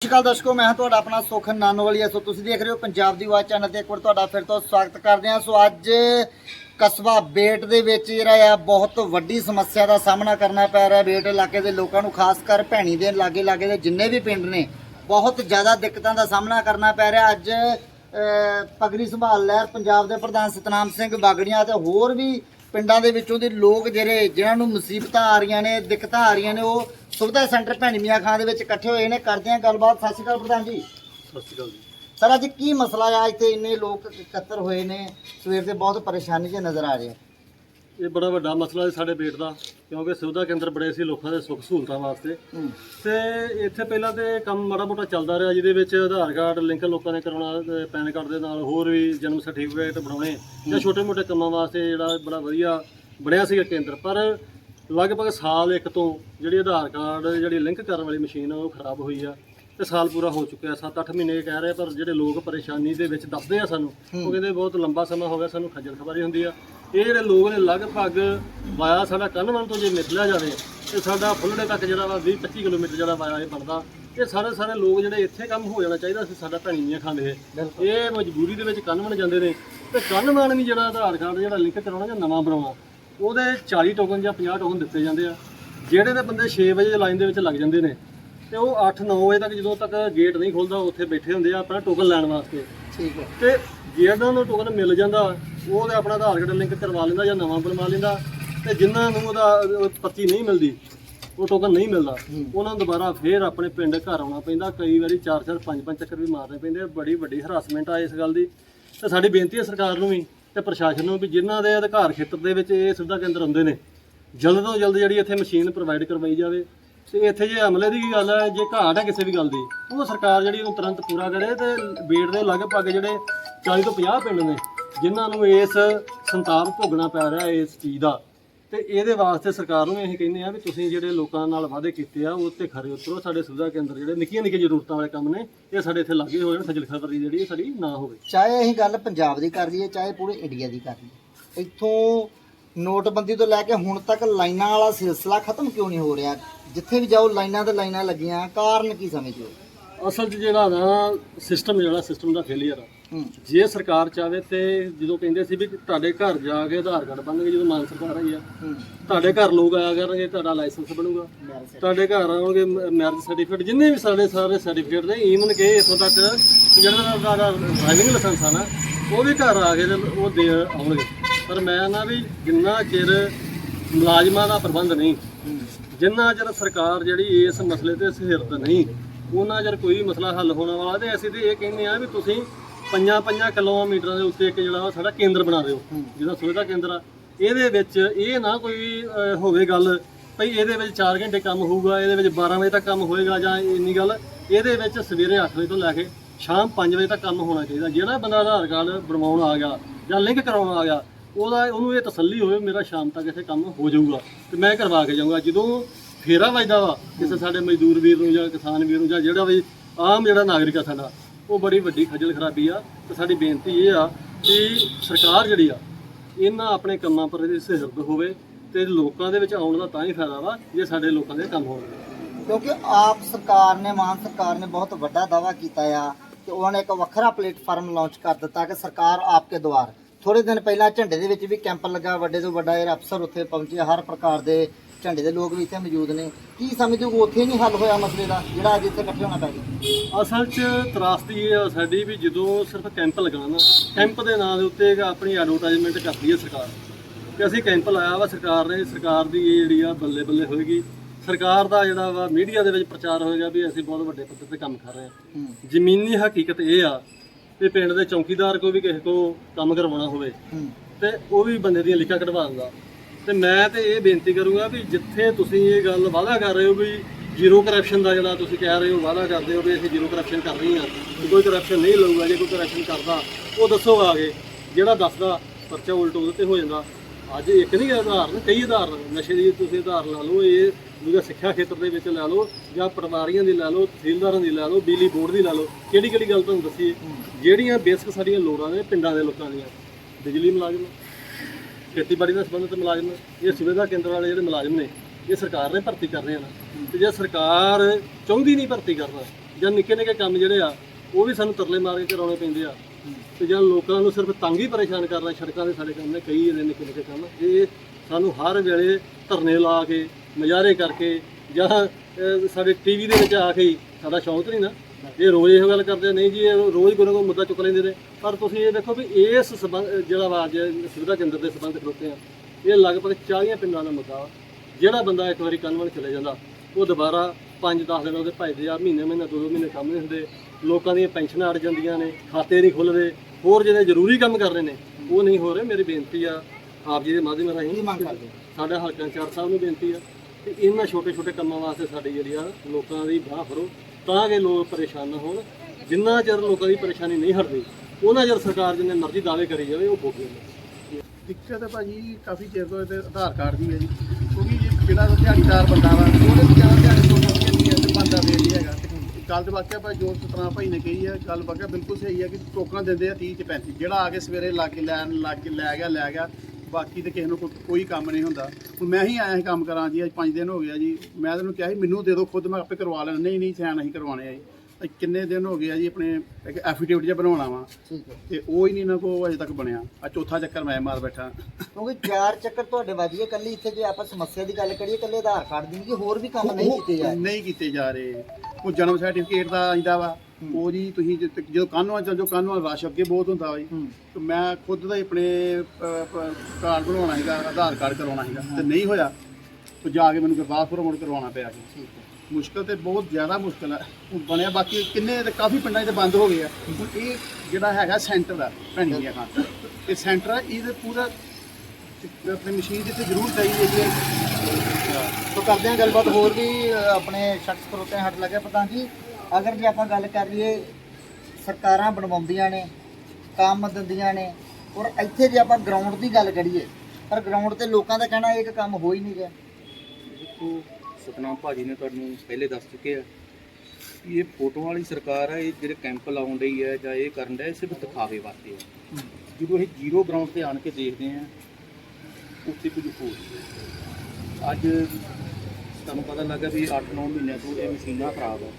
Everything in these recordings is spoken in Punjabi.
ਸਤਿ ਸ਼੍ਰੀ ਅਕਾਲ ਦਰਸ਼ਕੋ, ਮੈਂ ਹਾਂ ਤੁਹਾਡਾ ਆਪਣਾ ਸੁਖ ਨਾਨੋਵਾਲੀਆ। ਸੋ ਤੁਸੀਂ ਦੇਖ ਰਹੇ ਹੋ ਪੰਜਾਬ ਦੀ ਆਵਾਜ਼ ਚੈਨਲ ਤੇ ਇੱਕ ਵਾਰ ਤੁਹਾਡਾ ਫਿਰ ਤੋਂ ਸਵਾਗਤ ਕਰਦੇ ਹਾਂ। ਸੋ ਅੱਜ ਕਸਬਾ ਬੇਟ ਦੇ ਵਿੱਚ ਜਿਹੜਾ ਆ, ਬਹੁਤ ਵੱਡੀ ਸਮੱਸਿਆ ਦਾ ਸਾਹਮਣਾ ਕਰਨਾ ਪੈ ਰਿਹਾ। ਬੇਟ ਇਲਾਕੇ ਦੇ ਲੋਕਾਂ ਨੂੰ ਖਾਸ ਕਰ ਭੈਣੀ ਦੇ ਲਾਗੇ ਲਾਗੇ ਦੇ ਜਿੰਨੇ ਵੀ ਪਿੰਡ ਨੇ, ਬਹੁਤ ਜ਼ਿਆਦਾ ਦਿੱਕਤਾਂ ਦਾ ਸਾਹਮਣਾ ਕਰਨਾ ਪੈ ਰਿਹਾ। ਅੱਜ ਪਗੜੀ ਸੰਭਾਲ ਲਹਿਰ ਪੰਜਾਬ ਦੇ ਪ੍ਰਧਾਨ ਸਤਨਾਮ ਸਿੰਘ ਬਾਗੜੀਆਂ ਤੇ ਹੋਰ ਵੀ ਪਿੰਡਾਂ ਦੇ ਵਿੱਚੋਂ ਦੇ ਲੋਕ ਜਿਹੜੇ, ਜਿਨ੍ਹਾਂ ਨੂੰ ਮੁਸੀਬਤਾਂ ਆ ਰਹੀਆਂ ਨੇ, ਦਿੱਕਤਾਂ ਆ ਰਹੀਆਂ ਨੇ, ਉਹ ਸੁਵਿਧਾ ਸੈਂਟਰ ਭੈਣੀ ਮੀਆਂ ਖਾਂ ਦੇ ਵਿੱਚ ਇਕੱਠੇ ਹੋਏ ਨੇ ਕਰਦੇ ਆ ਗੱਲਬਾਤ। ਸਤਿ ਸ਼੍ਰੀ ਅਕਾਲ ਪ੍ਰਧਾਨ ਜੀ। ਸਤਿ ਸ਼੍ਰੀ ਅਕਾਲ ਜੀ। ਸਰ ਅੱਜ ਕੀ ਮਸਲਾ ਆ? ਇੱਥੇ ਇੰਨੇ ਲੋਕ ਇਕੱਤਰ ਹੋਏ ਨੇ ਸਵੇਰ ਦੇ ਬਹੁਤ ਪਰੇਸ਼ਾਨੀ 'ਚ ਨਜ਼ਰ ਆ ਰਹੇ ਆ। ਇਹ ਬੜਾ ਵੱਡਾ ਮਸਲਾ ਹੈ ਸਾਡੇ ਪੇਟ ਦਾ ਕਿਉਂਕਿ ਸੁਵਿਧਾ ਕੇਂਦਰ ਬੜੇ ਸੀ ਲੋਕਾਂ ਦੇ ਸੁੱਖ ਸਹੂਲਤਾਂ ਵਾਸਤੇ। ਤੇ ਇੱਥੇ ਪਹਿਲਾਂ ਤੇ ਕੰਮ ਮਾੜਾ ਮੋਟਾ ਚੱਲਦਾ ਰਿਹਾ ਜਿਹਦੇ ਵਿੱਚ ਆਧਾਰ ਕਾਰਡ ਲਿੰਕ ਲੋਕਾਂ ਨੇ ਕਰਾਉਣਾ ਤੇ ਪੈਨ ਕਾਰਡ ਦੇ ਨਾਲ ਹੋਰ ਵੀ ਜਨਮ ਸਰਟੀਫਿਕੇਟ ਬਣਾਉਣੇ ਜਾਂ ਛੋਟੇ ਮੋਟੇ ਕੰਮਾਂ ਵਾਸਤੇ ਜਿਹੜਾ ਬੜਾ ਵਧੀਆ ਬਣਿਆ ਸੀਗਾ ਕੇਂਦਰ। ਪਰ ਲਗਭਗ ਸਾਲ ਇੱਕ ਤੋਂ ਜਿਹੜੀ ਆਧਾਰ ਕਾਰਡ ਜਿਹੜੀ ਲਿੰਕ ਕਰਨ ਵਾਲੀ ਮਸ਼ੀਨ ਆ ਉਹ ਖਰਾਬ ਹੋਈ ਆ ਤੇ ਸਾਲ ਪੂਰਾ ਹੋ ਚੁੱਕਿਆ 7-8 ਮਹੀਨੇ ਕਹਿ ਰਹੇ ਪਰ ਜਿਹੜੇ ਲੋਕ ਪਰੇਸ਼ਾਨੀ ਦੇ ਵਿੱਚ ਦੱਸਦੇ ਆ ਸਾਨੂੰ ਉਹ ਕਹਿੰਦੇ ਬਹੁਤ ਲੰਬਾ ਸਮਾਂ ਹੋ ਗਿਆ ਸਾਨੂੰ ਖੱਜਲ ਖਵਾਰੀ ਹੁੰਦੀ ਆ। ਇਹ ਜਿਹੜੇ ਲੋਕ ਨੇ ਲਗਭਗ ਵਾਇਆ ਸਾਡਾ ਕੰਨਵਨ ਤੋਂ ਜੇ ਨਿਕਲਿਆ ਜਾਵੇ ਤੇ ਸਾਡਾ ਫੁੱਲੜੇ ਤੱਕ ਜਿਹੜਾ ਵਾ 20-25 ਕਿਲੋਮੀਟਰ ਜਿਹੜਾ ਵਾਇਆ ਇਹ ਬਣਦਾ ਇਹ ਸਾਰੇ ਸਾਰੇ ਲੋਕ ਜਿਹੜੇ ਇੱਥੇ ਕੰਮ ਹੋ ਜਾਣਾ ਚਾਹੀਦਾ ਸੀ ਸਾਡਾ ਭੈਣੀਆਂ ਖਾਂਦੇ। ਇਹ। ਮਜਬੂਰੀ ਦੇ ਵਿੱਚ ਕੰਨਵਨ ਜਾਂਦੇ ਨੇ ਤੇ ਕੰਨਵਨ ਵੀ ਜਿਹੜਾ ਆਧਾਰ ਕਾਰਡ ਜਿਹੜਾ ਲਿੰਕ ਕਰਾਉਣਾ ਜਾਂ ਨਵਾਂ ਬਣਾਉਣਾ ਉਹਦੇ 40 ਟੋਕਨ ਜਾਂ 50 ਟੋਕਨ ਦਿੱਤੇ ਜਾਂਦੇ ਆ। ਜਿਹੜੇ ਦੇ ਬੰਦੇ 6 ਵਜੇ ਲਾਈਨ ਦੇ ਵਿੱਚ ਲੱਗ ਜਾਂਦੇ ਨੇ ਤੇ ਉਹ 8-9 ਵਜੇ ਤੱਕ ਜਦੋਂ ਤੱਕ ਗੇਟ ਨਹੀਂ ਖੁੱਲਦਾ ਉੱਥੇ ਬੈਠੇ ਹੁੰਦੇ ਆ ਆਪਣਾ ਟੋਕਨ ਲੈਣ ਵਾਸਤੇ। ਠੀਕ ਹੈ। ਤੇ ਜਿਹੜਾ ਨੂੰ ਟੋਕਨ ਮਿਲ ਜਾਂਦਾ ਉਹ ਤੇ ਆਪਣਾ ਆਧਾਰ ਕਾਰਡ ਲਿੰਕ ਕਰਵਾ ਲੈਂਦਾ ਜਾਂ ਨਵਾਂ ਬਣਵਾ ਲੈਂਦਾ ਤੇ ਜਿਨ੍ਹਾਂ ਨੂੰ ਉਹਦਾ ਉਹ ਪਰਚੀ ਨਹੀਂ ਮਿਲਦੀ ਉਹ ਟੋਕਨ ਨਹੀਂ ਮਿਲਦਾ ਉਹਨਾਂ ਨੂੰ ਦੁਬਾਰਾ ਫੇਰ ਆਪਣੇ ਪਿੰਡ ਘਰ ਆਉਣਾ ਪੈਂਦਾ। ਕਈ ਵਾਰੀ 4-4 5-5 ਚੱਕਰ ਵੀ ਮਾਰਨੇ ਪੈਂਦੇ। ਬੜੀ ਵੱਡੀ ਹਰਾਸਮੈਂਟ ਆ ਇਸ ਗੱਲ ਦੀ। ਤੇ ਸਾਡੀ ਬੇਨਤੀ ਹੈ ਸਰਕਾਰ ਨੂੰ ਵੀ ਤੇ ਪ੍ਰਸ਼ਾਸਨ ਨੂੰ ਵੀ ਜਿਨ੍ਹਾਂ ਦੇ ਅਧਿਕਾਰ ਖੇਤਰ ਦੇ ਵਿੱਚ ਇਹ ਸੁਵਿਧਾ ਕੇਂਦਰ ਹੁੰਦੇ ਨੇ, ਜਲਦ ਤੋਂ ਜਲਦ ਜਿਹੜੀ ਇੱਥੇ ਮਸ਼ੀਨ ਪ੍ਰੋਵਾਈਡ ਕਰਵਾਈ ਜਾਵੇ। ਤੇ ਇੱਥੇ ਜੇ ਅਮਲੇ ਦੀ ਗੱਲ ਹੈ, ਜੇ ਘਾਟ ਹੈ ਕਿਸੇ ਵੀ ਗੱਲ ਦੀ, ਉਹ ਸਰਕਾਰ ਜਿਹੜੀ ਉਹਨੂੰ ਤੁਰੰਤ ਪੂਰਾ ਕਰੇ ਤੇ ਬੇੜ ਦੇ ਲਗਭਗ ਜਿਹੜੇ 40 ਤੋਂ 50 ਪਿੰਡ ਨੇ, ਜਿਨ੍ਹਾਂ ਨੂੰ ਇਸ ਸੰਤਾਪ ਭੋਗਣਾ ਪੈ ਰਿਹਾ ਇਸ ਚੀਜ਼ ਦਾ। ਤੇ ਇਹਦੇ ਵਾਸਤੇ ਸਰਕਾਰ ਨੂੰ ਅਸੀਂ ਕਹਿੰਦੇ ਆ ਵੀ ਤੁਸੀਂ ਜਿਹੜੇ ਲੋਕਾਂ ਨਾਲ ਵਾਅਦੇ ਕੀਤੇ ਆ ਉਹ ਤੇ ਖਰੇ ਉਤਰੋ। ਸਾਡੇ ਸੁਵਿਧਾ ਕੇਂਦਰ ਜਿਹੜੇ ਨਿੱਕੀਆਂ ਨਿੱਕੀਆਂ ਜ਼ਰੂਰਤਾਂ ਵਾਲੇ ਕੰਮ ਨੇ ਇਹ ਸਾਡੇ ਇੱਥੇ ਲਾਗੇ ਹੋ ਜਾਣ ਖੱਜਲ ਖਬਰੀ ਜਿਹੜੀ ਇਹ ਸਾਡੀ ਨਾ ਹੋਵੇ। ਚਾਹੇ ਅਸੀਂ ਗੱਲ ਪੰਜਾਬ ਦੀ ਕਰ ਲਈਏ ਚਾਹੇ ਪੂਰੇ ਇੰਡੀਆ ਦੀ ਕਰ ਲਈਏ। ਇੱਥੋਂ ਨੋਟਬੰਦੀ ਤੋਂ ਲੈ ਕੇ ਹੁਣ ਤੱਕ ਲਾਈਨਾਂ ਵਾਲਾ ਸਿਲਸਿਲਾ ਖਤਮ ਕਿਉਂ ਨਹੀਂ ਹੋ ਰਿਹਾ? ਜਿੱਥੇ ਵੀ ਜਾਓ ਲਾਈਨਾਂ ਤੇ ਲਾਈਨਾਂ ਲੱਗੀਆਂ। ਕਾਰਨ ਕੀ ਸਮਝਦੇ ਹੋ? ਅਸਲ 'ਚ ਜਿਹੜਾ ਨਾ ਸਿਸਟਮ ਜਿਹੜਾ ਸਿਸਟਮ ਦਾ ਫੇਲਿਅਰ ਆ। ਜੇ ਸਰਕਾਰ ਚਾਵੇ ਤੇ ਜਦੋਂ ਕਹਿੰਦੇ ਸੀ ਵੀ ਤੁਹਾਡੇ ਘਰ ਜਾ ਕੇ ਆਧਾਰ ਕਾਰਡ ਬਣਨਗੇ ਜਦੋਂ ਮਾਨ ਸਰਕਾਰ ਆਈ ਆ ਤੁਹਾਡੇ ਘਰ ਲੋਕ ਆਇਆ ਕਰਨਗੇ ਤੁਹਾਡਾ ਲਾਇਸੈਂਸ ਬਣੂਗਾ। ਤੁਹਾਡੇ ਘਰ ਆਉਣਗੇ ਮੈਰਿਜ ਸਰਟੀਫਿਕੇਟ ਜਿੰਨੇ ਵੀ ਸਾਡੇ ਸਾਰੇ ਸਰਟੀਫਿਕੇਟ ਨੇ ਈਵਨ ਕਿ ਇੱਥੋਂ ਤੱਕ ਜਿਹੜਾ ਤੁਹਾਡਾ ਡਰਾਈਵਿੰਗ ਲਾਇਸੈਂਸ ਆ ਨਾ ਉਹ ਵੀ ਘਰ ਆ ਕੇ ਉਹ ਦੇ ਆਉਣਗੇ। ਪਰ ਮੈਂ ਨਾ ਵੀ ਜਿੰਨਾ ਚਿਰ ਮੁਲਾਜ਼ਮਾਂ ਦਾ ਪ੍ਰਬੰਧ ਨਹੀਂ ਜਿੰਨਾ ਚਿਰ ਸਰਕਾਰ ਜਿਹੜੀ ਇਸ ਮਸਲੇ ਤੇ ਸਹਿਰਤ ਨਹੀਂ ਉਹਨਾਂ ਚਿਰ ਕੋਈ ਮਸਲਾ ਹੱਲ ਹੋਣ ਵਾਲਾ ਤੇ ਅਸੀਂ ਤੇ ਇਹ ਕਹਿੰਦੇ ਆ ਵੀ ਤੁਸੀਂ ਪੰਜਾਂ ਪੰਜਾਂ ਕਿਲੋਮੀਟਰਾਂ ਦੇ ਉੱਤੇ ਇੱਕ ਜਿਹੜਾ ਵਾ ਸਾਡਾ ਕੇਂਦਰ ਬਣਾ ਦਿਓ ਜਿਹਦਾ ਸੁਵਿਧਾ ਕੇਂਦਰ ਆ। ਇਹਦੇ ਵਿੱਚ ਇਹ ਨਾ ਕੋਈ ਅਹ, ਹੋਵੇ ਗੱਲ ਭਈ ਇਹਦੇ ਵਿੱਚ 4 ਘੰਟੇ ਕੰਮ ਹੋਊਗਾ ਇਹਦੇ ਵਿੱਚ 12 ਵਜੇ ਤੱਕ ਕੰਮ ਹੋਏਗਾ ਜਾਂ ਇੰਨੀ ਗੱਲ ਇਹਦੇ ਵਿੱਚ ਸਵੇਰੇ 8 ਵਜੇ ਤੋਂ ਲੈ ਕੇ ਸ਼ਾਮ 5 ਵਜੇ ਤੱਕ ਕੰਮ ਹੋਣਾ ਚਾਹੀਦਾ। ਜਿਹੜਾ ਬੰਦਾ ਆਧਾਰ ਕਾਰਡ ਬਣਵਾਉਣ ਆ ਗਿਆ ਜਾਂ ਲਿੰਕ ਕਰਾਉਣ ਆ ਗਿਆ ਉਹਦਾ ਉਹਨੂੰ ਇਹ ਤਸੱਲੀ ਹੋਵੇ ਮੇਰਾ ਸ਼ਾਮ ਤੱਕ ਇੱਥੇ ਕੰਮ ਹੋ ਜਾਊਗਾ ਤੇ ਮੈਂ ਕਰਵਾ ਕੇ ਜਾਊਂਗਾ। ਜਦੋਂ ਫੇਰਾ ਵੱਜਦਾ ਵਾ ਕਿਸੇ ਸਾਡੇ ਮਜ਼ਦੂਰ ਵੀਰ ਨੂੰ ਜਾਂ ਕਿਸਾਨ ਵੀਰ ਨੂੰ ਜਾਂ ਜਿਹੜਾ ਵੀ ਆਮ ਜਿਹੜਾ ਨਾਗਰਿਕ ਆ ਸਾਡਾ ਉਹ ਬੜੀ ਵੱਡੀ ਖੱਜਲ ਖਰਾਬੀ ਆ ਤੇ ਸਾਡੀ ਬੇਨਤੀ ਇਹ ਆ ਕਿ ਸਰਕਾਰ ਜਿਹੜੀ ਆ, ਇਹਨਾਂ ਆਪਣੇ ਕੰਮਾਂ ਪ੍ਰਤੀ ਸਹਿਰਦ ਹੋਵੇ ਤੇ ਲੋਕਾਂ ਦੇ ਵਿੱਚ ਆਉਣ ਦਾ ਤਾਂ ਹੀ ਫਾਇਦਾ ਵਾ ਜੇ ਸਾਡੇ ਲੋਕਾਂ ਦੇ ਕੰਮ ਹੋਣਗੇ ਕਿਉਂਕਿ ਆਪ ਸਰਕਾਰ ਨੇ ਮਾਨ ਸਰਕਾਰ ਨੇ ਬਹੁਤ ਵੱਡਾ ਦਾਵਾ ਕੀਤਾ ਆ ਕਿ ਉਹਨਾਂ ਨੇ ਇੱਕ ਵੱਖਰਾ ਪਲੇਟਫਾਰਮ ਲਾਂਚ ਕਰ ਦਿੱਤਾ ਕਿ ਸਰਕਾਰ ਆਪਕੇ ਦੁਆਰ ਥੋੜੇ ਦਿਨ ਪਹਿਲਾਂ ਝੰਡੇ ਦੇ ਵਿੱਚ ਵੀ ਕੈਂਪ ਲੱਗਾ, ਵੱਡੇ ਤੋਂ ਵੱਡਾ ਇਹ ਅਫਸਰ ਉੱਥੇ ਪਹੁੰਚੇ, ਹਰ ਪ੍ਰਕਾਰ ਦੇ ਝੰਡੇ ਦੇ ਲੋਕ ਵੀ ਇੱਥੇ ਮੌਜੂਦ ਨੇ। ਕੀ ਸਮਝਦੇ ਹੋ ਉੱਥੇ ਨਹੀਂ ਹੱਲ ਹੋਇਆ ਮਸਲੇ ਦਾ ਜਿਹੜਾ ਅੱਜ ਇੱਥੇ ਇਕੱਠੇ ਹੋਣਾ ਪੈ ਗਿਆ? ਅਸਲ 'ਚ ਤਰਾਸਦੀ ਇਹ ਆ ਸਾਡੀ ਵੀ ਜਦੋਂ ਸਿਰਫ ਕੈਂਪ ਲੱਗਣਾ ਨਾ ਕੈਂਪ ਦੇ ਨਾਂ ਦੇ ਉੱਤੇ ਆਪਣੀ ਐਡਵਰਟਾਈਜ਼ਮੈਂਟ ਕਰਦੀ ਹੈ ਸਰਕਾਰ। ਕਿ ਅਸੀਂ ਕੈਂਪ ਲਾਇਆ ਵਾ ਸਰਕਾਰ ਨੇ ਸਰਕਾਰ ਦੀ ਇਹ ਜਿਹੜੀ ਆ ਬੱਲੇ ਬੱਲੇ ਹੋਏਗੀ। ਸਰਕਾਰ ਦਾ ਜਿਹੜਾ ਵਾ ਮੀਡੀਆ ਦੇ ਵਿੱਚ ਪ੍ਰਚਾਰ ਹੋਏਗਾ ਵੀ ਅਸੀਂ ਬਹੁਤ ਵੱਡੇ ਪੱਧਰ ਤੇ ਕੰਮ ਕਰ ਰਹੇ ਹਾਂ। ਜ਼ਮੀਨੀ ਹਕੀਕਤ ਇਹ ਆ ਵੀ ਪਿੰਡ ਦੇ ਚੌਕੀਦਾਰ ਕੋਈ ਵੀ ਕਿਸੇ ਕੋ ਕੰਮ ਕਰਵਾਉਣਾ ਹੋਵੇ ਤੇ ਉਹ ਵੀ ਬੰਦੇ ਦੀਆਂ ਲਿਖਾਂ ਕਢਵਾ ਦਿੰਦਾ। ਤੇ ਮੈਂ ਤੇ ਇਹ ਬੇਨਤੀ ਕਰੂੰਗਾ ਵੀ ਜਿੱਥੇ ਤੁਸੀਂ ਇਹ ਗੱਲ ਵਾਅਦਾ ਕਰ ਰਹੇ ਹੋ ਵੀ ਜ਼ੀਰੋ ਕਰਪਸ਼ਨ ਦਾ ਜਿਹੜਾ ਤੁਸੀਂ ਕਹਿ ਰਹੇ ਹੋ, ਵਾਅਦਾ ਕਰਦੇ ਹੋ ਵੀ ਅਸੀਂ ਜ਼ੀਰੋ ਕਰਪਸ਼ਨ ਕਰ ਰਹੇ ਹਾਂ ਕੋਈ ਕਰਪਸ਼ਨ ਨਹੀਂ ਲਊਗਾ, ਜੇ ਕੋਈ ਕਰਪਸ਼ਨ ਕਰਦਾ, ਉਹ ਦੱਸੋ ਆ ਕੇ ਜਿਹੜਾ ਦੱਸਦਾ ਪਰਚਾ ਉਲਟ ਉਹਦੇ ਤੇ ਹੋ ਜਾਂਦਾ। ਅੱਜ ਇੱਕ ਨਹੀਂ ਉਦਾਹਰਨ ਕਈ ਉਦਾਹਰਨ ਨਸ਼ੇ ਦੀ ਤੁਸੀਂ ਉਦਾਹਰਨ ਲਾ ਲਓ, ਇਹ ਦੂਜਾ ਸਿੱਖਿਆ ਖੇਤਰ ਦੇ ਵਿੱਚ ਲੈ ਲਓ, ਜਾਂ ਪਟਵਾਰੀਆਂ ਦੀ ਲੈ ਲਓ, ਤਹਿਸੀਲਦਾਰਾਂ ਦੀ ਲੈ ਲਓ, ਬਿਜਲੀ ਬੋਰਡ ਦੀ ਲੈ ਲਓ ਕਿਹੜੀ ਕਿਹੜੀ ਗੱਲ ਤੁਹਾਨੂੰ ਦੱਸੀਏ? ਜਿਹੜੀਆਂ ਬੇਸਿਕ ਸਾਡੀਆਂ ਲੋੜਾਂ ਨੇ ਪਿੰਡਾਂ ਦੇ ਲੋਕਾਂ ਦੀਆਂ, ਬਿਜਲੀ ਮੁਲਾਜ਼ਮ ਖੇਤੀਬਾੜੀ ਨਾਲ ਸੰਬੰਧਿਤ ਮੁਲਾਜ਼ਮ ਇਹ ਸੁਵਿਧਾ ਕੇਂਦਰ ਵਾਲੇ ਜਿਹੜੇ ਮੁਲਾਜ਼ਮ ਨੇ ਇਹ ਸਰਕਾਰ ਨੇ ਭਰਤੀ ਕਰਨੇ ਆ ਨਾ। ਤੇ ਜੇ ਸਰਕਾਰ ਚਾਹੁੰਦੀ ਨਹੀਂ ਭਰਤੀ ਕਰਨਾ ਜਾਂ ਨਿੱਕੇ ਨਿੱਕੇ ਕੰਮ ਜਿਹੜੇ ਆ ਉਹ ਵੀ ਸਾਨੂੰ ਤਰਲੇ ਮਾਰ ਕੇ ਕਰਾਉਣੇ ਪੈਂਦੇ ਆ। ਤੇ ਜਾਂ ਲੋਕਾਂ ਨੂੰ ਸਿਰਫ ਤੰਗ ਹੀ ਪਰੇਸ਼ਾਨ ਕਰਨਾ ਸੜਕਾਂ ਦੇ ਸਾਡੇ ਕੰਮ ਨੇ ਕਈ ਇਹਦੇ ਨਿੱਕੇ ਨਿੱਕੇ ਕੰਮ। ਇਹ ਸਾਨੂੰ ਹਰ ਵੇਲੇ ਧਰਨੇ ਲਾ ਕੇ ਮੁਜ਼ਾਹਰੇ ਕਰਕੇ ਜਾਂ ਅਹ, ਸਾਡੇ ਟੀਵੀ ਦੇ ਵਿੱਚ ਆ ਕੇ ਹੀ ਸਾਡਾ ਸ਼ੌਂਕ ਨਹੀਂ ਨਾ। ਇਹ ਰੋਜ਼ ਇਹੋ ਗੱਲ ਕਰਦੇ ਆ, ਨਹੀਂ ਜੀ ਇਹ ਰੋਜ਼ ਕੋਈ ਨਾ ਕੋਈ ਮੁੱਦਾ ਚੁੱਕ ਲੈਂਦੇ ਨੇ। ਪਰ ਤੁਸੀਂ ਇਹ ਦੇਖੋ ਵੀ ਇਸ ਸਬੰਧ ਜਿਹੜਾ ਵਾ ਅੱਜ ਸੁਵਿਧਾ ਕੇਂਦਰ ਦੇ ਸਬੰਧ ਖਲੋਤੇ ਆ ਇਹ ਲਗਭਗ 40 ਪਿੰਡਾਂ ਦਾ ਮੁੱਦਾ ਵਾ। ਜਿਹੜਾ ਬੰਦਾ ਇੱਕ ਵਾਰੀ ਕਨਵਨ ਚਲੇ ਜਾਂਦਾ ਉਹ ਦੁਬਾਰਾ 5-10 ਦਿਨ ਉਹਦੇ ਭਜਦੇ ਆ ਮਹੀਨੇ ਮਹੀਨੇ ਦੋ ਦੋ ਮਹੀਨੇ ਕੰਮ ਨਹੀਂ ਹੁੰਦੇ। ਲੋਕਾਂ ਦੀਆਂ ਪੈਨਸ਼ਨਾਂ ਅੜ ਜਾਂਦੀਆਂ ਨੇ ਖਾਤੇ ਨਹੀਂ ਖੁੱਲਦੇ। ਹੋਰ ਜਿਹੜੇ ਜ਼ਰੂਰੀ ਕੰਮ ਕਰਨੇ ਨੇ ਉਹ ਨਹੀਂ ਹੋ ਰਹੇ। ਮੇਰੀ ਬੇਨਤੀ ਆ ਆਪ ਜੀ ਦੇ ਮਾਧਿਅਮ ਰਾਹੀਂ ਮੰਗ ਕਰਦੇ? ਸਾਡਾ ਹਲਕਾ ਇੰਚਾਰਜ ਸਾਹਿਬ ਨੂੰ ਬੇਨਤੀ ਆ ਕਿ ਇਹਨਾਂ ਛੋਟੇ ਛੋਟੇ ਕੰਮਾਂ ਵਾਸਤੇ ਸਾਡੀ ਜਿਹੜੀ ਆ ਲੋਕਾਂ ਦੀ ਬਾਹ ਫੜੋ ਤਾਂ ਕਿ ਲੋਕ ਪਰੇਸ਼ਾਨ ਨਾ ਹੋਣ। ਜਿੰਨਾ ਚਿਰ ਲੋਕਾਂ ਦੀ ਪਰੇਸ਼ਾਨੀ ਨਹੀਂ ਹਟਦੀ ਉਹਨਾਂ ਚਿਰ ਸਰਕਾਰ ਜਿੰਨੇ ਮਰਜ਼ੀ ਦਾਅਵੇ ਕਰੀ ਜਾਵੇ, ਉਹ ਬੋਗੇ ਦਿੱਕਤ ਹੈ ਭਾਜੀ ਕਾਫੀ ਚਿਰ ਤੋਂ ਇਹਦੇ ਆਧਾਰ ਕਾਰਡ ਦੀ ਹੈ ਜੀ। ਕਿਉਂਕਿ ਜੇ ਜਿਹੜਾ ਦਿਹਾੜੀਦਾਰ ਬੰਦਾ ਵਾ, ਉਹਦੇ ਵੀ ਦਿਹਾੜੀ ਤੋਂ ਮੁੱਕ ਜਾਂਦੀ ਹੈ ਤੇ ਬੰਦਾ ਦੇ ਨਹੀਂ ਹੈਗਾ। ਗੱਲ ਤੇ ਵਾਕਿਆ ਭਾਈ ਜੋ ਸਤਨਾ ਭਾਈ ਨੇ ਕਹੀ ਹੈ, ਗੱਲ ਵਾਕਿਆ ਬਿਲਕੁਲ ਸਹੀ ਹੈ ਕਿ ਟੋਕਨ ਦਿੰਦੇ ਆ 30 ਚ 35 ਜਿਹੜਾ ਆ ਕੇ ਸਵੇਰੇ ਲਾ ਕੇ ਲੈਣ ਲੱਗ ਕੇ ਲੈ ਗਿਆ ਲੈ ਗਿਆ, ਬਾਕੀ ਤੇ ਕਿਸੇ ਨੂੰ ਕੋਈ- ਕੋਈ ਕੰਮ ਨਹੀਂ ਹੁੰਦਾ। ਹੁਣ ਮੈਂ ਹੀ ਆਇਆ ਸੀ ਕੰਮ ਕਰਾਂ ਜੀ, ਅੱਜ 5 ਦਿਨ ਹੋ ਗਿਆ ਜੀ। ਮੈਂ ਤੈਨੂੰ ਕਿਹਾ ਸੀ, ਮੈਨੂੰ ਦੇ ਦਿਓ ਖੁਦ, ਮੈਂ ਆਪੇ ਕਰਵਾ ਲੈਣਾ। ਨਹੀਂ ਨਹੀਂ, ਸੈਨ ਅਸੀਂ ਕਰਵਾਉਣੇ ਆ ਜੀ। ਕਿੰਨੇ ਦਿਨ ਹੋ ਗਏ ਆ ਜੀ ਆਪਣੇ ਇੱਕ ਐਫੀਡੇਵਿਟ ਜਿਹਾ ਬਣਾਉਣਾ ਵਾ। ਠੀਕ ਹੈ। ਤੇ ਉਹ ਹੀ ਨਹੀਂ ਨਾ ਕੋ ਅਜੇ ਤੱਕ ਬਣਿਆ। ਆ ਚੌਥਾ ਚੱਕਰ ਮੈਂ ਮਾਰ ਬੈਠਾ। ਕਿਉਂਕਿ ਚਾਰ ਚੱਕਰ ਤੁਹਾਡੇ ਵੱਜ ਗਏ ਕੱਲੀ ਇੱਥੇ ਜੇ ਆਪਾਂ ਸਮੱਸਿਆ ਦੀ ਗੱਲ ਕਰੀਏ ਕੱਲੇ ਆਧਾਰ ਕਾਰਡ ਦੀ ਨਹੀਂ ਕਿ ਹੋਰ ਵੀ ਕੰਮ ਨਹੀਂ ਕੀਤੇ ਜਾ ਰਹੇ। ਨਹੀਂ ਕੀਤੇ ਜਾ ਰਹੇ। ਉਹ ਜਨਮ ਸਰਟੀਫਿਕੇਟ ਦਾ ਆਈਦਾ ਵਾ। ਉਹ ਜੀ ਤੁਸੀਂ ਜਦ- ਕਾਨੂੰਨ ਚੱਲ ਜਾਓ ਕਾਨੂੰਨ ਰਸ਼ ਅੱਗੇ ਬਹੁਤ ਹੁੰਦਾ ਵਾ ਜੀ। ਤੇ ਮੈਂ ਖੁਦ ਦਾ ਆਪਣੇ ਕਾਰਡ ਬਣਾਉਣਾ ਸੀਗਾ ਆਧਾਰ ਕਾਰਡ ਕਰਵਾਉਣਾ ਸੀਗਾ। ਤੇ ਨਹੀਂ ਹੋਇਆ ਤੇ ਜਾ ਕੇ ਮੈਨੂੰ ਗੁਰਦਾਸਪੁਰ ਮੁੜ ਕਰਵਾਉਣਾ ਪਿਆ ਜੀ। ਠੀਕ ਹੈ। ਮੁਸ਼ਕਲ ਤੇ ਬਹੁਤ ਜ਼ਿਆਦਾ ਮੁਸ਼ਕਲ ਹੈ ਹੁਣ ਬਣਿਆ ਬਾਕੀ ਕਿੰਨੇ ਤੇ ਕਾਫੀ ਪਿੰਡਾਂ 'ਚ ਬੰਦ ਹੋ ਗਏ ਆ। ਹੁਣ ਇਹ ਜਿਹੜਾ ਹੈਗਾ ਸੈਂਟਰ ਦਾ ਭੈਣੀਆਂ ਖਾਨ ਇਹ ਸੈਂਟਰ ਆ, ਇਹਦੇ ਪੂਰਾ ਆਪਣੀ ਮਸ਼ੀਨ ਜਿੱਥੇ ਜ਼ਰੂਰ ਚਾਹੀਦੀ ਹੈ ਤੋ ਕਰਦੇ ਹਾਂ ਗੱਲਬਾਤ, ਹੋਰ ਵੀ ਆਪਣੇ ਸ਼ਖਸ ਖਲੋਤੇ ਹੱਟ ਲੱਗੇ। ਪ੍ਰਧਾਨ ਜੀ, ਅਗਰ ਜੇ ਆਪਾਂ ਗੱਲ ਕਰ ਲਈਏ ਸਰਕਾਰਾਂ ਬਣਵਾਉਂਦੀਆਂ ਨੇ, ਕੰਮ ਦਿੰਦੀਆਂ ਨੇ, ਔਰ ਇੱਥੇ ਜੇ ਆਪਾਂ ਗਰਾਊਂਡ ਦੀ ਗੱਲ ਕਰੀਏ ਪਰ ਗਰਾਊਂਡ ਤੇ ਲੋਕਾਂ ਦਾ ਕਹਿਣਾ, ਇਹ ਕਿ ਕੰਮ ਹੋ ਹੀ ਨਹੀਂ ਰਿਹਾ। ਸਤਨਾਮ ਭਾਜੀ ਨੇ ਤੁਹਾਨੂੰ ਪਹਿਲੇ ਦੱਸ ਚੁੱਕੇ ਆ ਕਿ ਇਹ ਫੋਟੋ ਵਾਲੀ ਸਰਕਾਰ ਹੈ ਇਹ ਜਿਹੜੇ ਕੈਂਪ ਲਾਉਣ ਰਹੀ ਹੈ ਜਾਂ ਇਹ ਕਰਨ ਇਹ ਸਿਰਫ ਦਿਖਾਵੇ ਵਾਸਤੇ ਹੈ। ਜਦੋਂ ਅਸੀਂ ਜ਼ੀਰੋ ਗਰਾਊਂਡ ਤੇ ਆਣ ਕੇ ਦੇਖਦੇ ਆ ਉੱਥੇ ਕੁਝ ਹੋਰ। ਅੱਜ ਤੁਹਾਨੂੰ ਪਤਾ ਲੱਗਾ ਵੀ 8-9 ਮਹੀਨਿਆਂ ਤੋਂ ਇਹ ਮਸ਼ੀਨਾਂ ਖਰਾਬ ਹੈ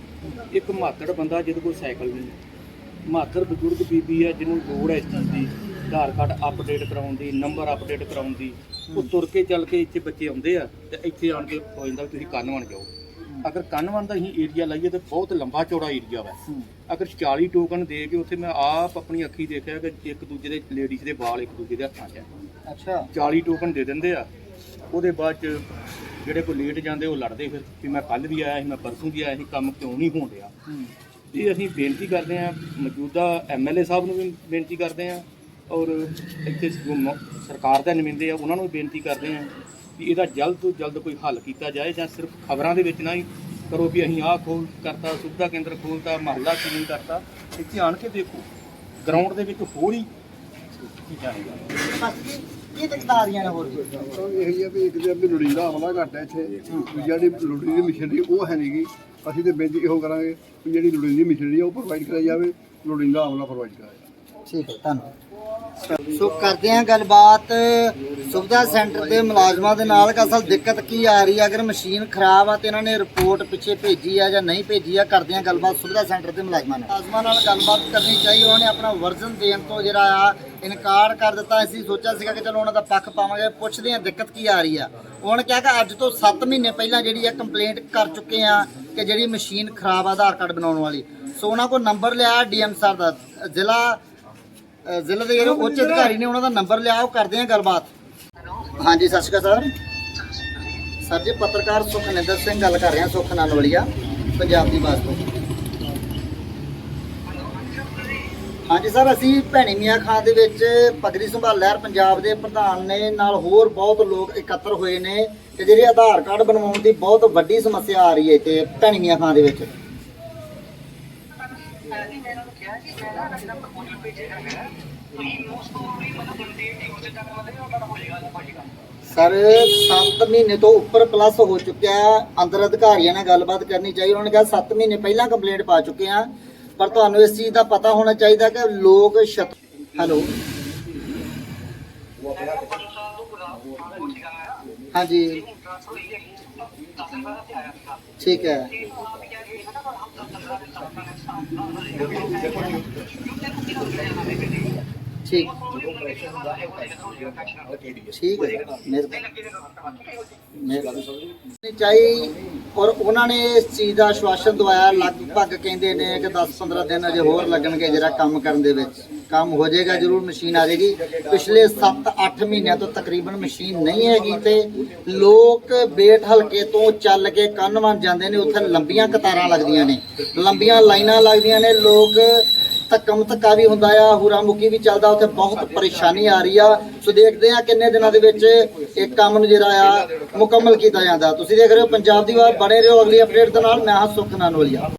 ਇੱਕ ਮਾਤੜ ਬੰਦਾ ਜਿਹਦੇ ਕੋਲ ਸਾਈਕਲ ਨਹੀਂ। ਮਾਤੜ ਬਜ਼ੁਰਗ ਬੀਬੀ ਹੈ ਜਿਹਨੂੰ ਲੋੜ ਹੈ ਇਸ ਚੀਜ਼ ਦੀ। ਆਧਾਰ ਕਾਰਡ ਅਪਡੇਟ ਕਰਾਉਣ ਦੀ ਨੰਬਰ ਅਪਡੇਟ ਕਰਾਉਣ ਦੀ। ਉਹ ਤੁਰ ਕੇ ਚੱਲ ਕੇ ਇੱਥੇ ਬੱਚੇ ਆਉਂਦੇ ਆ ਤੇ ਇੱਥੇ ਆਣ ਕੇ ਹੋ ਜਾਂਦਾ ਵੀ ਤੁਸੀਂ ਕੰਨਵਣ ਜਾਓ। ਅਗਰ ਕੰਨਵਣ ਦਾ ਹੀ ਏਰੀਆ ਲਾਈਏ ਤਾਂ ਬਹੁਤ ਲੰਬਾ ਚੌੜਾ ਏਰੀਆ ਵਾ। ਅਗਰ 40 ਟੋਕਨ ਦੇ ਕੇ ਉੱਥੇ ਮੈਂ ਆਪ ਆਪਣੀ ਅੱਖੀ ਦੇਖਿਆ ਕਿ ਇੱਕ ਦੂਜੇ ਦੇ ਲੇਡੀਜ਼ ਦੇ ਵਾਲ ਇੱਕ ਦੂਜੇ ਦੇ ਹੱਥਾਂ 'ਚ ਆ। ਅੱਛਾ। 40 ਟੋਕਨ ਦੇ ਦਿੰਦੇ ਆ। ਉਹਦੇ ਬਾਅਦ ਚ ਜਿਹੜੇ ਕੋਈ ਲੇਟ ਜਾਂਦੇ ਉਹ ਲੜਦੇ ਫਿਰ ਵੀ ਮੈਂ ਕੱਲ ਵੀ ਆਇਆ ਸੀ ਮੈਂ ਪਰਸੋਂ ਵੀ ਆਇਆ ਸੀ ਕੰਮ ਕਿਉਂ ਨਹੀਂ ਹੋਣ ਰਿਹਾ ਇਹ ਅਸੀਂ ਬੇਨਤੀ ਕਰਦੇ ਹਾਂ ਮੌਜੂਦਾ ਐਮਐਲਏ ਸਾਹਿਬ ਨੂੰ ਵੀ ਬੇਨਤੀ ਕਰਦੇ ਹਾਂ। ਔਰ ਇੱਥੇ ਸਰਕਾਰ ਦੇ ਨੁਮਾਇੰਦੇ ਆ ਉਹਨਾਂ ਨੂੰ ਵੀ ਬੇਨਤੀ ਕਰਦੇ ਹਾਂ ਕਿ ਇਹਦਾ ਜਲਦ ਤੋਂ ਜਲਦ ਕੋਈ ਹੱਲ ਕੀਤਾ ਜਾਏ ਜਾਂ ਸਿਰਫ ਖਬਰਾਂ ਦੇ ਵਿੱਚ ਨਾ ਹੀ ਕਰੋ ਵੀ ਅਸੀਂ ਆਹ ਖੋਲ ਕਰਤਾ ਸੁਵਿਧਾ ਕੇਂਦਰ ਖੋਲਤਾ ਮਹੱਲਾ ਕਲੀਨ ਕਰਤਾ ਇੱਥੇ ਆਣ ਕੇ ਦੇਖੋ ਗਰਾਊਂਡ ਦੇ ਵਿੱਚ ਹੋਰ ਹੀ ਚੀਜ਼ਾਂ ਨੇ ਇਹ ਦਿੱਕਤਾਂ ਆ ਰਹੀਆਂ ਨੇ ਹੋਰ ਇਹ ਹੀ ਆ ਵੀ ਇੱਕ ਦਿਨ ਵੀ ਲੋੜੀਂਦਾ ਹਮਲਾ ਘੱਟ ਹੈ ਇੱਥੇ ਵੀ ਜਿਹੜੀ ਲੋੜੀਂਦੀ ਮਸ਼ੀਨਰੀ ਉਹ ਹੈ ਨਹੀਂਗੀ ਅਸੀਂ ਤੇ ਬੇਨਤੀ ਇਹੋ ਕਰਾਂਗੇ ਵੀ ਜਿਹੜੀ ਲੋੜੀਂਦੀ ਮਸ਼ੀਨਰੀ ਆ ਉਹ ਪ੍ਰੋਵਾਈਡ ਕਰਾਈ ਜਾਵੇ ਲੋੜੀਂਦਾ ਹਮਲਾ ਪ੍ਰੋਵਾਈਡ ਕਰਾਇਆ ਠੀਕ ਹੈ ਧੰਨਵਾਦ। ਸੋ ਕਰਦੇ ਹਾਂ ਗੱਲਬਾਤ। ਸੁਵਿਧਾ ਸੈਂਟਰ ਦੇ ਮੁਲਾਜ਼ਮਾਂ ਦੇ ਨਾਲ, ਕਿ ਅਸਲ ਦਿੱਕਤ ਕੀ ਆ ਰਹੀ ਹੈ ਅਗਰ ਮਸ਼ੀਨ ਖਰਾਬ ਆ ਤੇ ਇਹਨਾਂ ਨੇ ਰਿਪੋਰਟ ਪਿੱਛੇ ਭੇਜੀ ਆ ਜਾਂ ਨਹੀਂ ਭੇਜੀ ਆ, ਕਰਦੇ ਹਾਂ ਗੱਲਬਾਤ ਸੁਵਿਧਾ ਸੈਂਟਰ ਦੇ ਮੁਲਾਜ਼ਮਾਂ ਨਾਲ। ਮੁਲਾਜ਼ਮਾਂ ਨਾਲ ਗੱਲਬਾਤ ਕਰਨੀ ਚਾਹੀਦੀ ਉਹਨਾਂ ਨੇ ਆਪਣਾ ਵਰਜ਼ਨ ਦੇਣ ਤੋਂ ਜਿਹੜਾ ਆ, ਇਨਕਾਰ ਕਰ ਦਿੱਤਾ। ਅਸੀਂ ਸੋਚਿਆ ਸੀਗਾ ਕਿ ਚਲੋ ਉਹਨਾਂ ਦਾ ਪੱਖ ਪਾਵਾਂਗੇ, ਪੁੱਛਦੇ ਹਾਂ ਦਿੱਕਤ ਕੀ ਆ ਰਹੀ ਆ। ਉਹਨਾਂ ਕਿਹਾ ਕਿ ਅੱਜ ਤੋਂ 7 ਮਹੀਨੇ ਪਹਿਲਾਂ ਜਿਹੜੀ ਆ ਕੰਪਲੇਂਟ ਕਰ ਚੁੱਕੇ ਆ ਕਿ ਜਿਹੜੀ ਮਸ਼ੀਨ ਖਰਾਬ ਆਧਾਰ ਕਾਰਡ ਬਣਾਉਣ ਵਾਲੀ। ਸੋ ਉਹਨਾਂ ਕੋਲ ਨੰਬਰ ਲਿਆ ਡੀਐਮ ਸਰ ਦਾ, ਜ਼ਿਲ੍ਹਾ ਜ਼ਿਲ੍ਹੇ ਦੇ ਜਿਹੜੇ ਉੱਚ ਅਧਿਕਾਰੀ ਨੇ ਉਹਨਾਂ ਦਾ ਨੰਬਰ ਲਿਆ, ਉਹ ਕਰਦੇ ਆ ਗੱਲਬਾਤ। ਹਾਂਜੀ, ਸਤਿ ਸ਼੍ਰੀ ਅਕਾਲ ਸਰ। ਸਰ ਜੀ, ਪੱਤਰਕਾਰ ਸੁਖਨਿੰਦਰ ਸਿੰਘ ਗੱਲ ਕਰ ਰਿਹਾ, ਸੁਖ ਨਾਨਵਲੀਆ ਪੰਜਾਬ ਦੀ ਬਾਤ ਤੋਂ। ਹਾਂਜੀ ਸਰ, ਅਸੀਂ ਭੈਣੀ ਮੀਆਂ ਖਾਂ ਦੇ ਵਿੱਚ ਪਗੜੀ ਸੰਭਾਲ ਲਹਿਰ ਪੰਜਾਬ ਦੇ ਪ੍ਰਧਾਨ ਨੇ ਨਾਲ ਹੋਰ ਬਹੁਤ ਲੋਕ ਇਕੱਤਰ ਹੋਏ ਨੇ ਤੇ ਜਿਹੜੇ ਆਧਾਰ ਕਾਰਡ ਬਣਵਾਉਣ ਦੀ ਬਹੁਤ ਵੱਡੀ ਸਮੱਸਿਆ ਆ ਰਹੀ ਹੈ ਤੇ ਭੈਣੀ ਮੀਆਂ ਖਾਂ ਦੇ ਵਿੱਚ। ਸਰ 7 ਮਹੀਨੇ ਤੋਂ ਉੱਪਰ ਪਲੱਸ ਹੋ ਚੁੱਕਿਆ ਹੈ। ਅੰਦਰ ਅਧਿਕਾਰੀਆਂ ਨਾਲ ਗੱਲਬਾਤ ਕਰਨੀ ਚਾਹੀਦੀ ਉਹਨਾਂ ਨੇ ਕਿਹਾ 7 ਮਹੀਨੇ ਪਹਿਲਾਂ ਕੰਪਲੇਂਟ ਪਾ ਚੁੱਕੇ ਆ ਪਰ ਤੁਹਾਨੂੰ ਇਸ ਚੀਜ਼ ਦਾ ਪਤਾ ਹੋਣਾ ਚਾਹੀਦਾ ਕਿ ਲੋਕ ਹੈਲੋ ਹਾਂਜੀ। ਠੀਕ ਹੈ। ਠੀਕ। ਠੀਕ ਹੈ ਮਿਹਰਬਾਨੀ। ਚਾਹੀ ਔਰ ਉਹਨਾਂ ਨੇ ਇਸ ਚੀਜ਼ ਦਾ ਆਸ਼ਵਾਸਨ ਦਵਾਇਆ, ਲਗਭਗ ਕਹਿੰਦੇ ਨੇ ਕਿ 10-15 ਦਿਨ ਅਜੇ ਹੋਰ ਲੱਗਣਗੇ ਜਿਹੜਾ ਕੰਮ ਕਰਨ ਦੇ ਵਿੱਚ। ਕੰਮ ਹੋ ਜਾਏਗਾ ਜ਼ਰੂਰ, ਮਸ਼ੀਨ ਆ ਜਾਏਗੀ। ਪਿਛਲੇ 7-8 ਮਹੀਨਿਆਂ ਤੋਂ ਤਕਰੀਬਨ ਮਸ਼ੀਨ ਨਹੀਂ ਹੈਗੀ ਤੇ ਲੋਕ ਬੇਟ ਹਲਕੇ ਤੋਂ ਚੱਲ ਕੇ ਕੰਨਵਨ ਜਾਂਦੇ ਨੇ, ਉੱਥੇ ਲੰਬੀਆਂ ਕਤਾਰਾਂ ਲੱਗਦੀਆਂ ਨੇ। ਲੰਬੀਆਂ ਲਾਈਨਾਂ ਲੱਗਦੀਆਂ ਨੇ, ਲੋਕ ਧੱਕਮ ਧੱਕਾ ਵੀ ਹੁੰਦਾ ਆ ਹੁਰਾ ਮੁਕੀ ਵੀ ਚੱਲਦਾ, ਉੱਥੇ ਬਹੁਤ ਪਰੇਸ਼ਾਨੀ ਆ ਰਹੀ ਆ। ਸੋ ਦੇਖਦੇ ਆ ਕਿੰਨੇ ਦਿਨਾਂ ਦੇ ਵਿੱਚ ਇਹ ਕੰਮ ਨੂੰ ਜਿਹੜਾ ਆ, ਮੁਕੰਮਲ ਕੀਤਾ ਜਾਂਦਾ। ਤੁਸੀਂ ਦੇਖ ਰਹੇ ਹੋ, ਪੰਜਾਬ ਦੀ ਵਾਰ ਬਣੇ ਰਹੋ। ਅਗਲੀ ਅਪਡੇਟ ਦੇ ਨਾਲ, ਮੈਂ ਹਾਂ ਸੁਖ ਨਾਨੋਲੀਆ।